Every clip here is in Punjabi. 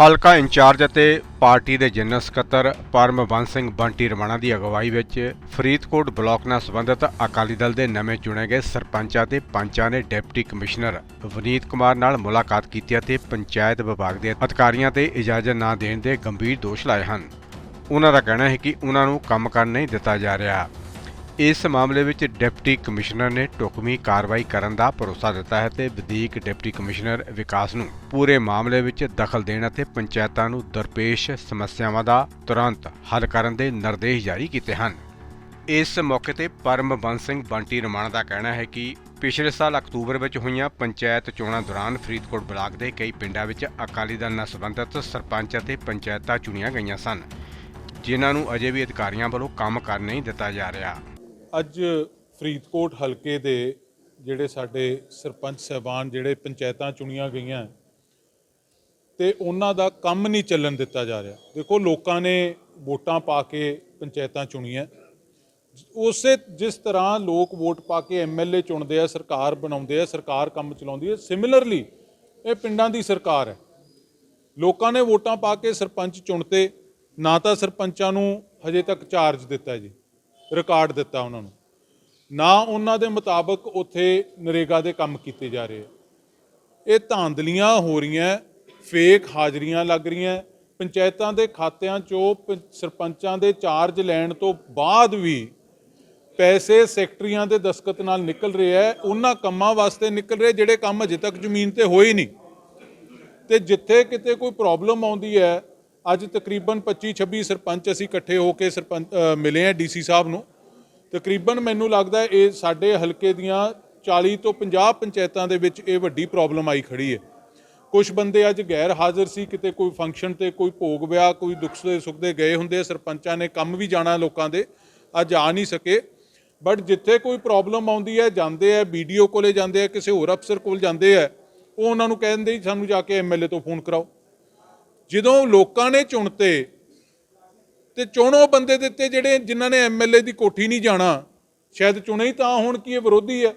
ਹਲਕਾ ਇੰਚਾਰਜ ਅਤੇ ਪਾਰਟੀ ਦੇ ਜਨਰਲ ਸਕੱਤਰ ਪਰਮਬੰਸ ਸਿੰਘ ਬੰਟੀ ਰਵਾਣਾ ਦੀ ਅਗਵਾਈ ਵਿੱਚ ਫਰੀਦਕੋਟ ਬਲਾਕ ਨਾਲ ਸੰਬੰਧਿਤ ਅਕਾਲੀ ਦਲ ਦੇ ਨਵੇਂ ਚੁਣੇ ਗਏ ਸਰਪੰਚਾਂ ਤੇ ਪੰਚਾਂ ਨੇ ਡਿਪਟੀ ਕਮਿਸ਼ਨਰ ਵਨੀਤ ਕੁਮਾਰ ਨਾਲ ਮੁਲਾਕਾਤ ਕੀਤੀ ਅਤੇ ਪੰਚਾਇਤ ਵਿਭਾਗ ਦੇ ਅਧਿਕਾਰੀਆਂ ਤੇ ਇਜਾਜ਼ਤ ਨਾ ਦੇਣ ਦੇ ਗੰਭੀਰ ਦੋਸ਼ ਲਾਏ ਹਨ। ਉਹਨਾਂ ਦਾ ਕਹਿਣਾ ਹੈ ਕਿ ਉਹਨਾਂ ਨੂੰ ਕੰਮ ਕਰਨ ਨਹੀਂ ਦਿੱਤਾ ਜਾ ਰਿਹਾ। ਇਸ ਮਾਮਲੇ ਵਿੱਚ ਡਿਪਟੀ ਕਮਿਸ਼ਨਰ ਨੇ ਢੁਕਵੀਂ ਕਾਰਵਾਈ ਕਰਨ ਦਾ ਭਰੋਸਾ ਦਿੱਤਾ ਹੈ ਤੇ ਵਧੀਕ ਡਿਪਟੀ ਕਮਿਸ਼ਨਰ ਵਿਕਾਸ ਨੂੰ ਪੂਰੇ ਮਾਮਲੇ ਵਿੱਚ ਦਖਲ ਦੇਣ ਅਤੇ ਪੰਚਾਇਤਾਂ ਨੂੰ ਦਰਪੇਸ਼ ਸਮੱਸਿਆਵਾਂ ਦਾ ਤੁਰੰਤ ਹੱਲ ਕਰਨ ਦੇ ਨਿਰਦੇਸ਼ ਜਾਰੀ ਕੀਤੇ ਹਨ। ਇਸ ਮੌਕੇ ਤੇ ਪਰਮਬੰਸ ਸਿੰਘ ਬੰਟੀ ਰਮਾਣਾ ਦਾ ਕਹਿਣਾ ਹੈ ਕਿ ਪਿਛਲੇ ਸਾਲ ਅਕਤੂਬਰ ਵਿੱਚ ਹੋਈਆਂ ਪੰਚਾਇਤ ਚੋਣਾਂ ਦੌਰਾਨ ਫਰੀਦਕੋਟ ਬਲਾਕ ਦੇ ਕਈ ਪਿੰਡਾਂ ਵਿੱਚ ਅਕਾਲੀ ਦਲ ਨਾਲ ਸੰਬੰਧਿਤ ਸਰਪੰਚ ਅਤੇ ਪੰਚਾਇਤਾਂ ਚੁਣੀਆਂ ਗਈਆਂ ਸਨ, ਜਿਨ੍ਹਾਂ ਨੂੰ ਅਜੇ ਵੀ ਅਧਿਕਾਰੀਆਂ ਵੱਲੋਂ ਕੰਮ ਕਰਨ ਨਹੀਂ ਦਿੱਤਾ ਜਾ ਰਿਹਾ। ਅੱਜ ਫਰੀਦਕੋਟ ਹਲਕੇ ਦੇ ਜਿਹੜੇ ਸਾਡੇ ਸਰਪੰਚ ਸਹਿਬਾਨ ਜਿਹੜੇ ਪੰਚਾਇਤਾਂ ਚੁਣੀਆਂ ਗਈਆਂ ਤੇ ਉਹਨਾਂ ਦਾ ਕੰਮ ਨਹੀਂ ਚੱਲਣ ਦਿੱਤਾ ਜਾ ਰਿਹਾ। ਦੇਖੋ, ਲੋਕਾਂ ਨੇ ਵੋਟਾਂ ਪਾ ਕੇ ਪੰਚਾਇਤਾਂ ਚੁਣੀਆਂ ਉਸੇ ਜਿਸ ਤਰ੍ਹਾਂ ਲੋਕ ਵੋਟ ਪਾ ਕੇ ਐਮਐਲਏ ਚੁਣਦੇ ਆ, ਸਰਕਾਰ ਬਣਾਉਂਦੇ ਆ, ਸਰਕਾਰ ਕੰਮ ਚਲਾਉਂਦੀ ਹੈ, ਸਿਮਿਲਰਲੀ ਇਹ ਪਿੰਡਾਂ ਦੀ ਸਰਕਾਰ ਹੈ। ਲੋਕਾਂ ਨੇ ਵੋਟਾਂ ਪਾ ਕੇ ਸਰਪੰਚ ਚੁਣਤੇ, ਨਾ ਤਾਂ ਸਰਪੰਚਾਂ ਨੂੰ ਹਜੇ ਤੱਕ ਚਾਰਜ ਦਿੱਤਾ ਜੀ। ਰਿਕਾਰਡ ਦਿੱਤਾ ਉਹਨਾਂ ਨੂੰ। ਨਾ ਉਹਨਾਂ ਦੇ ਮੁਤਾਬਕ ਉੱਥੇ ਨਰੇਗਾ ਦੇ ਕੰਮ ਕੀਤੇ ਜਾ ਰਹੇ ਆ। ਇਹ ਧਾਂਦਲੀਆਂ ਹੋ ਰਹੀਆਂ, ਫੇਕ ਹਾਜ਼ਰੀਆਂ ਲੱਗ ਰਹੀਆਂ, ਪੰਚਾਇਤਾਂ ਦੇ ਖਾਤਿਆਂ ਚੋਂ ਪ- ਸਰਪੰਚਾਂ ਦੇ ਚਾਰਜ ਲੈਣ ਤੋਂ ਬਾਅਦ ਵੀ ਪੈਸੇ ਸੈਕਟਰੀਆਂ ਦੇ ਦਸਖਤ ਨਾਲ ਨਿਕਲ ਰਿਹਾ ਹੈ ਉਹਨਾਂ ਕੰਮਾਂ ਵਾਸਤੇ ਨਿਕਲ ਰਹੇ, ਜਿਹੜੇ ਕੰਮ ਅਜੇ ਤੱਕ ਜ਼ਮੀਨ ਤੇ ਹੋਏ ਨਹੀਂ। ਤੇ ਜਿੱਥੇ ਕਿਤੇ ਕੋਈ ਪ੍ਰੋਬਲਮ ਆਉਂਦੀ ਹੈ ਅੱਜ ਤਕਰੀਬਨ 25 26 ਸਰਪੰਚ ਅਸੀਂ ਇਕੱਠੇ ਹੋ ਕੇ ਸਰਪੰਚ ਅ, ਮਿਲੇ ਆ ਡੀਸੀ ਸਾਹਿਬ ਨੂੰ। ਤਕਰੀਬਨ ਮੈਨੂੰ ਲੱਗਦਾ ਇਹ ਸਾਡੇ ਹਲਕੇ ਦੀਆਂ 40 ਤੋਂ 50 ਪੰਚਾਇਤਾਂ ਦੇ ਵਿੱਚ ਇਹ ਵੱਡੀ ਪ੍ਰੋਬਲਮ ਆਈ ਖੜੀ ਹੈ ਕੁਝ ਬੰਦੇ ਅੱਜ ਗੈਰ ਹਾਜ਼ਰ ਸੀ ਕਿਤੇ ਕੋਈ ਫੰਕਸ਼ਨ ਤੇ ਕੋਈ ਭੋਗ ਵਿਆਹ ਕੋਈ ਦੁੱਖ ਦੇ ਸੁੱਖ ਦੇ ਗਏ ਹੁੰਦੇ ਸਰਪੰਚਾਂ ਨੇ ਕੰਮ ਵੀ ਜਾਣਾ ਲੋਕਾਂ ਦੇ ਅੱਜ ਆ ਨਹੀਂ ਸਕੇ। ਬਟ ਜਿੱਥੇ ਕੋਈ ਪ੍ਰੋਬਲਮ ਆਉਂਦੀ ਹੈ ਜਾਂਦੇ ਆ ਵੀਡੀਓ ਕੋਲੇ ਜਾਂਦੇ ਆ ਕਿਸੇ ਹੋਰ ਅਫਸਰ ਕੋਲ ਜਾਂਦੇ ਆ ਉਹ ਉਹਨਾਂ ਨੂੰ ਕਹਿ ਦਿੰਦੇ ਸਾਨੂੰ ਜਾ ਕੇ ਐਮਐਲਏ ਤੋਂ ਫੋਨ ਕਰਾਓ। ਜਦੋਂ ਲੋਕਾਂ ਨੇ ਚੁਣਤੇ ਤੇ ਚੁਣੋ ਬੰਦੇ ਦਿੱਤੇ ਜਿਹੜੇ ਜਿਨ੍ਹਾਂ ਨੇ ਐਮਐਲਏ ਦੀ ਕੋਠੀ ਨਹੀਂ ਜਾਣਾ, ਸ਼ਾਇਦ ਚੁਣੇ ਹੀ ਤਾਂ ਹੁਣ ਕੀ ਇਹ ਵਿਰੋਧੀ ਹੈ।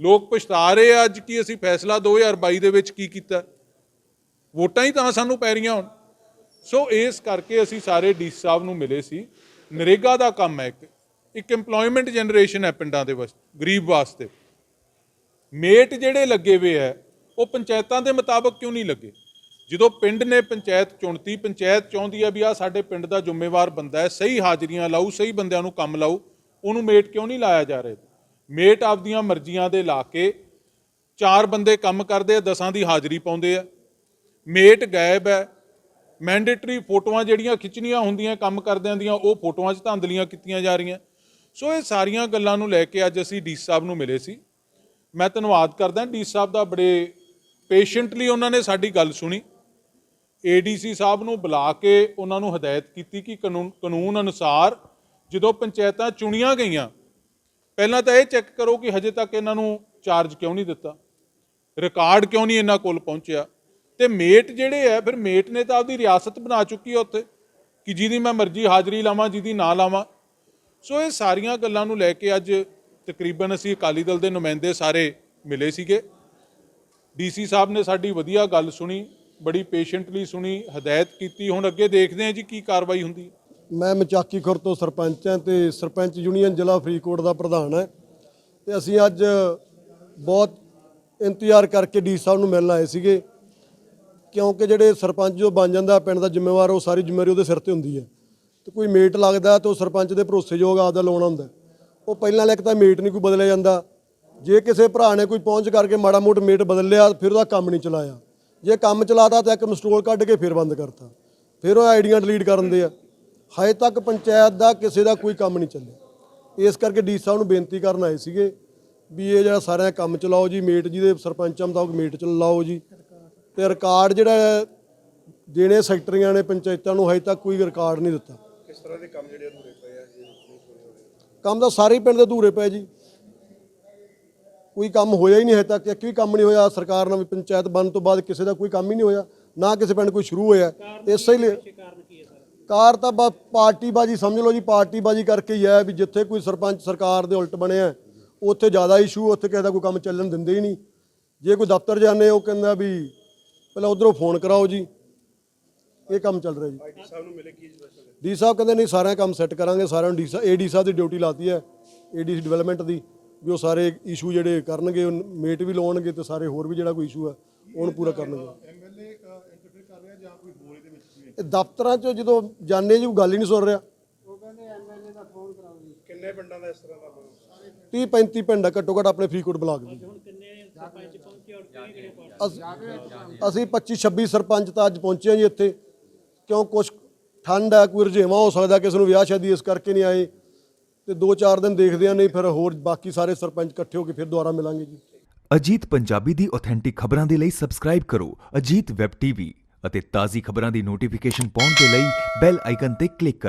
ਲੋਕ ਪਛਤਾ ਰਹੇ ਆ ਅੱਜ ਕੀ ਅਸੀਂ ਫੈਸਲਾ 2022 ਦੇ ਵਿੱਚ ਕੀ ਕੀਤਾ। ਵੋਟਾਂ ਹੀ ਤਾਂ ਸਾਨੂੰ ਪੈ ਰਹੀਆਂ ਹੁਣ। ਸੋ ਇਸ ਕਰਕੇ ਅਸੀਂ ਸਾਰੇ ਡੀ ਸਾਹਿਬ ਨੂੰ ਮਿਲੇ ਸੀ। ਨਰੇਗਾ ਦਾ ਕੰਮ ਹੈ ਇੱਕ। ਇੱਕ EMPLOYMENT ਜਨਰੇਸ਼ਨ ਹੈ ਪਿੰਡਾਂ ਦੇ ਵਾਸਤੇ, ਗਰੀਬ ਵਾਸਤੇ। ਮੇਟ ਜਿਹੜੇ ਲੱਗੇ ਹੋਏ ਆ ਉਹ ਪੰਚਾਇਤਾਂ ਦੇ ਮੁਤਾਬਕ ਕਿਉਂ ਨਹੀਂ ਲੱਗੇ? ਜਦੋਂ ਪਿੰਡ ਨੇ ਪੰਚਾਇਤ ਚੁਣਤੀ, ਪੰਚਾਇਤ ਚਾਹੁੰਦੀ ਆ ਵੀ ਆ ਸਾਡੇ ਪਿੰਡ ਦਾ ਜ਼ਿੰਮੇਵਾਰ ਬੰਦਾ ਹੈ, ਸਹੀ ਹਾਜ਼ਰੀਆਂ ਲਾਉ ਸਹੀ ਬੰਦਿਆਂ ਨੂੰ ਕੰਮ ਲਾਉ ਉਹਨੂੰ ਮੇਟ ਕਿਉਂ ਨਹੀਂ ਲਾਇਆ ਜਾ ਰਿਹਾ? ਮੇਟ ਆਪਦੀਆਂ ਮਰਜ਼ੀਆਂ ਦੇ ਲਾ ਕੇ ਚਾਰ ਬੰਦੇ ਕੰਮ ਕਰਦੇ ਆ, ਦਸਾਂ ਦੀ ਹਾਜ਼ਰੀ ਪਾਉਂਦੇ ਆ। ਮੇਟ ਗਾਇਬ ਹੈ। ਮੈਂਡੇਟਰੀ ਫੋਟੋਆਂ ਜਿਹੜੀਆਂ ਖਿੱਚਣੀਆਂ ਹੁੰਦੀਆਂ, ਕੰਮ ਕਰਦਿਆਂ ਦੀਆਂ, ਉਹ ਫੋਟੋਆਂ 'ਚ ਧਾਂਦਲੀਆਂ ਕੀਤੀਆਂ ਜਾ ਰਹੀਆਂ। ਸੋ ਇਹ ਸਾਰੀਆਂ ਗੱਲਾਂ ਨੂੰ ਲੈ ਕੇ ਅੱਜ ਅਸੀਂ ਡੀ ਸਾਹਿਬ ਨੂੰ ਮਿਲੇ ਸੀ। ਮੈਂ ਧੰਨਵਾਦ ਕਰਦਾ ਡੀ ਸਾਹਿਬ ਦਾ ਬੜੇ ਪੇਸ਼ੈਂਟਲੀ ਉਹਨਾਂ ਨੇ ਸਾਡੀ ਗੱਲ ਸੁਣੀ। ਏਡੀਸੀ ਸਾਹਿਬ ਨੂੰ ਬੁਲਾ ਕੇ ਉਹਨਾਂ ਨੂੰ ਹਦਾਇਤ ਕੀਤੀ ਕਿ ਕਾਨੂੰਨ ਕਾਨੂੰਨ ਅਨੁਸਾਰ ਜਦੋਂ ਪੰਚਾਇਤਾਂ ਚੁਣੀਆਂ ਗਈਆਂ, ਪਹਿਲਾਂ ਤਾਂ ਇਹ ਚੈੱਕ ਕਰੋ ਕਿ ਹਜੇ ਤੱਕ ਇਹਨਾਂ ਨੂੰ ਚਾਰਜ ਕਿਉਂ ਨਹੀਂ ਦਿੱਤਾ ਰਿਕਾਰਡ ਕਿਉਂ ਨਹੀਂ ਇਹਨਾਂ ਕੋਲ ਪਹੁੰਚਿਆ, ਤੇ ਮੇਟ ਜਿਹੜੇ ਆ, ਫਿਰ ਮੇਟ ਨੇ ਤਾਂ ਆਪਦੀ ਰਿਆਸਤ ਬਣਾ ਚੁੱਕੀ ਆ ਉੱਥੇ, ਕਿ ਜਿਹਦੀ ਮੈਂ ਮਰਜ਼ੀ ਹਾਜ਼ਰੀ ਲਾਵਾਂ, ਜਿਹਦੀ ਨਾ ਲਾਵਾਂ। ਸੋ ਇਹ ਸਾਰੀਆਂ ਗੱਲਾਂ ਨੂੰ ਲੈ ਕੇ ਅੱਜ ਤਕਰੀਬਨ ਅਸੀਂ ਅਕਾਲੀ ਦਲ ਦੇ ਨੁਮਾਇੰਦੇ ਸਾਰੇ ਮਿਲੇ ਸੀਗੇ। ਡੀਸੀ ਸਾਹਿਬ ਨੇ ਸਾਡੀ ਵਧੀਆ ਗੱਲ ਸੁਣੀ ਬੜੀ ਪੇਸ਼ੈਂਟਲੀ ਸੁਣੀ, ਹਦਾਇਤ ਕੀਤੀ। ਹੁਣ ਅੱਗੇ ਦੇਖਦੇ ਹਾਂ ਜੀ ਕੀ ਕਾਰਵਾਈ ਹੁੰਦੀ ਹੈ। ਮੈਂ ਮਚਾਕੀ ਖੁਰ ਤੋਂ ਸਰਪੰਚ ਹਾਂ ਤੇ ਸਰਪੰਚ ਯੂਨੀਅਨ ਜ਼ਿਲ੍ਹਾ ਫਰੀਦਕੋਟ ਦਾ ਪ੍ਰਧਾਨ ਹਾਂ। ਤੇ ਅਸੀਂ ਅੱਜ ਬਹੁਤ ਇੰਤਜ਼ਾਰ ਕਰਕੇ ਡੀ ਸਾਹਿਬ ਨੂੰ ਮਿਲਣ ਆਏ ਸੀਗੇ। ਕਿਉਂਕਿ ਜਿਹੜੇ ਸਰਪੰਚ ਜੋ ਬਣ ਜਾਂਦਾ ਪਿੰਡ ਦਾ ਜ਼ਿੰਮੇਵਾਰ, ਉਹ ਸਾਰੀ ਜ਼ਿੰਮੇਵਾਰੀ ਉਹਦੇ ਸਿਰ ਤੇ ਹੁੰਦੀ ਹੈ। ਤੇ ਕੋਈ ਮੇਟ ਲੱਗਦਾ ਤਾਂ ਉਹ ਸਰਪੰਚ ਦੇ ਭਰੋਸੇਯੋਗ ਆਪਦਾ ਲਾਉਣਾ ਹੁੰਦਾ। ਉਹ ਪਹਿਲਾਂ ਲੈ ਕੇ ਤਾਂ ਮੇਟ ਨਹੀਂ ਕੋਈ ਬਦਲਿਆ ਜਾਂਦਾ। ਜੇ ਕਿਸੇ ਭਰਾ ਨੇ ਕੋਈ ਪਹੁੰਚ ਕਰਕੇ ਮਾੜਾ ਮੋਟ ਮੇਟ ਬਦਲ ਲਿਆ ਫਿਰ ਉਹਦਾ ਕੰਮ ਨਹੀਂ ਚਲਾਇਆ। ਜੇ ਕੰਮ ਚਲਾਤਾ ਤਾਂ ਇੱਕ ਮਿਸਟੋਲ ਕੱਢ ਕੇ ਫਿਰ ਬੰਦ ਕਰਤਾ। ਫਿਰ ਉਹ ਆਈਡੀਆਂ ਡਿਲੀਟ ਕਰ ਦਿੰਦੇ ਆ। ਹਜੇ ਤੱਕ ਪੰਚਾਇਤ ਦਾ ਕਿਸੇ ਦਾ ਕੋਈ ਕੰਮ ਨਹੀਂ ਚੱਲਿਆ। ਇਸ ਕਰਕੇ ਡੀ ਸਾਹਿਬ ਨੂੰ ਬੇਨਤੀ ਕਰਨ ਆਏ ਸੀਗੇ ਵੀ ਇਹ ਜਿਹੜਾ ਸਾਰਿਆਂ ਕੰਮ ਚਲਾਓ ਜੀ ਮੇਟ ਜੀ ਦੇ ਸਰਪੰਚਾਂ ਮੁਤਾਬਕ ਮੇਟ ਚਲਾਓ ਜੀ। ਤੇ ਰਿਕਾਰਡ ਜਿਹੜਾ ਦੇਣੇ ਸੈਕਟਰੀਆਂ ਨੇ ਪੰਚਾਇਤਾਂ ਨੂੰ ਹਜੇ ਤੱਕ ਕੋਈ ਰਿਕਾਰਡ ਨਹੀਂ ਦਿੱਤਾ। ਕਿਸ ਤਰ੍ਹਾਂ ਦੇ ਕੰਮ ਜਿਹੜੇ ਅਧੂਰੇ ਪਏ ਆ ਜੀ ਕੰਮ ਤਾਂ ਸਾਰੇ ਪਿੰਡ ਦੇ ਅਧੂਰੇ ਪਏ ਜੀ। ਕੋਈ ਕੰਮ ਹੋਇਆ ਹੀ ਨਹੀਂ ਹਜੇ ਤੱਕ ਇੱਕ ਵੀ ਕੰਮ ਨਹੀਂ ਹੋਇਆ ਸਰਕਾਰ ਨਾਲ ਵੀ ਪੰਚਾਇਤ ਬਣਨ ਤੋਂ ਬਾਅਦ ਕਿਸੇ ਦਾ ਕੋਈ ਕੰਮ ਹੀ ਨਹੀਂ ਹੋਇਆ ਨਾ ਕਿਸੇ ਪਿੰਡ ਕੋਈ ਸ਼ੁਰੂ ਹੋਇਆ। ਇਸੇ ਲਈ ਕਾਰ ਤਾਂ ਬਸ ਪਾਰਟੀਬਾਜੀ ਸਮਝ ਲਓ ਜੀ ਪਾਰਟੀਬਾਜੀ ਕਰਕੇ ਹੀ ਹੈ ਵੀ ਜਿੱਥੇ ਕੋਈ ਸਰਪੰਚ ਸਰਕਾਰ ਦੇ ਉਲਟ ਬਣਿਆ ਉੱਥੇ ਜ਼ਿਆਦਾ ਇਸ਼ੂ ਉੱਥੇ ਕਿਸੇ ਦਾ ਕੋਈ ਕੰਮ ਚੱਲਣ ਦਿੰਦੇ ਹੀ ਨਹੀਂ। ਜੇ ਕੋਈ ਦਫ਼ਤਰ ਜਾਂਦੇ ਉਹ ਕਹਿੰਦਾ ਵੀ ਪਹਿਲਾਂ ਉਧਰੋਂ ਫੋਨ ਕਰਾਓ ਜੀ। ਇਹ ਕੰਮ ਚੱਲ ਰਿਹਾ ਜੀ। ਆਈਟੀ ਸਾਹਿਬ ਨੂੰ ਮਿਲੇ ਕੀ ਸਪੈਸ਼ਲ ਡੀ ਸਾਹਿਬ ਕਹਿੰਦੇ ਨਹੀਂ ਸਾਰਿਆਂ ਕੰਮ ਸੈੱਟ ਕਰਾਂਗੇ ਸਾਰਿਆਂ ਨੂੰ ਡੀ ਸਾਹਿਬ ਏਡੀ ਸਾਹਿਬ ਦੀ ਡਿਊਟੀ ਲਾਤੀ ਹੈ ਏਡੀ ਡਿਵੈਲਪਮੈਂਟ ਦੀ। ਵੀ ਉਹ ਸਾਰੇ ਇਸ਼ੂ ਜਿਹੜੇ ਕਰਨਗੇ ਉਹ ਮੇਟ ਵੀ ਲਾਉਣਗੇ ਤੇ ਸਾਰੇ ਹੋਰ ਵੀ ਜਿਹੜਾ ਕੋਈ ਇਸ਼ੂ ਹੈ ਉਹਨੂੰ ਪੂਰਾ ਕਰਨਗੇ। ਐਮਐਲਏ ਇੰਟਰਫੇਅਰ ਕਰ ਰਿਹਾ ਜਾਂ ਕੋਈ ਹੋਰ ਇਹਦੇ ਵਿੱਚ ਇਹ ਦਫ਼ਤਰਾਂ 'ਚ ਜਦੋਂ ਜਾਣੇ ਜੀ ਉਹ ਗੱਲ ਹੀ ਨਹੀਂ ਸੁਣ ਰਿਹਾ। ਕਿੰਨੇ ਪਿੰਡਾਂ ਦਾ ਇਸ ਤਰ੍ਹਾਂ ਦਾ 30 35 ਪਿੰਡ ਆ ਘੱਟੋ ਘੱਟ ਆਪਣੇ ਫਰੀਦਕੋਟ ਬਲਾਕ ਦੇ। ਅਸੀਂ ਅਸੀਂ 25 26 ਸਰਪੰਚ ਤਾਂ ਅੱਜ ਪਹੁੰਚੇ ਜੀ ਇੱਥੇ। ਕਿਉਂ ਕੁਛ ਠੰਡ ਹੈ ਕੋਈ ਰੁਝੇਵਾਂ ਹੋ ਸਕਦਾ ਕਿਸੇ ਨੂੰ ਵਿਆਹ ਸ਼ਾਦੀ ਇਸ ਕਰਕੇ ਨਹੀਂ ਆਏ। ਤੇ 2-4 ਦਿਨ ਦੇਖਦੇ ਆ, ਨਹੀਂ ਫਿਰ ਹੋਰ ਬਾਕੀ ਸਾਰੇ ਸਰਪੰਚ ਇਕੱਠੇ ਹੋ ਕੇ ਫਿਰ ਦੁਬਾਰਾ ਮਿਲਾਂਗੇ ਜੀ। ਅਜੀਤ ਪੰਜਾਬੀ ਦੀ ਆਥੈਂਟਿਕ ਖਬਰਾਂ ਦੇ ਲਈ ਸਬਸਕ੍ਰਾਈਬ ਕਰੋ, ਅਜੀਤ ਵੈਬ ਟੀਵੀ ਅਤੇ ਤਾਜ਼ੀ ਖਬਰਾਂ ਦੀ ਨੋਟੀਫਿਕੇਸ਼ਨ ਪਾਉਣ ਦੇ ਲਈ ਬੈਲ ਆਈਕਨ ਤੇ ਕਲਿੱਕ ਕਰੋ।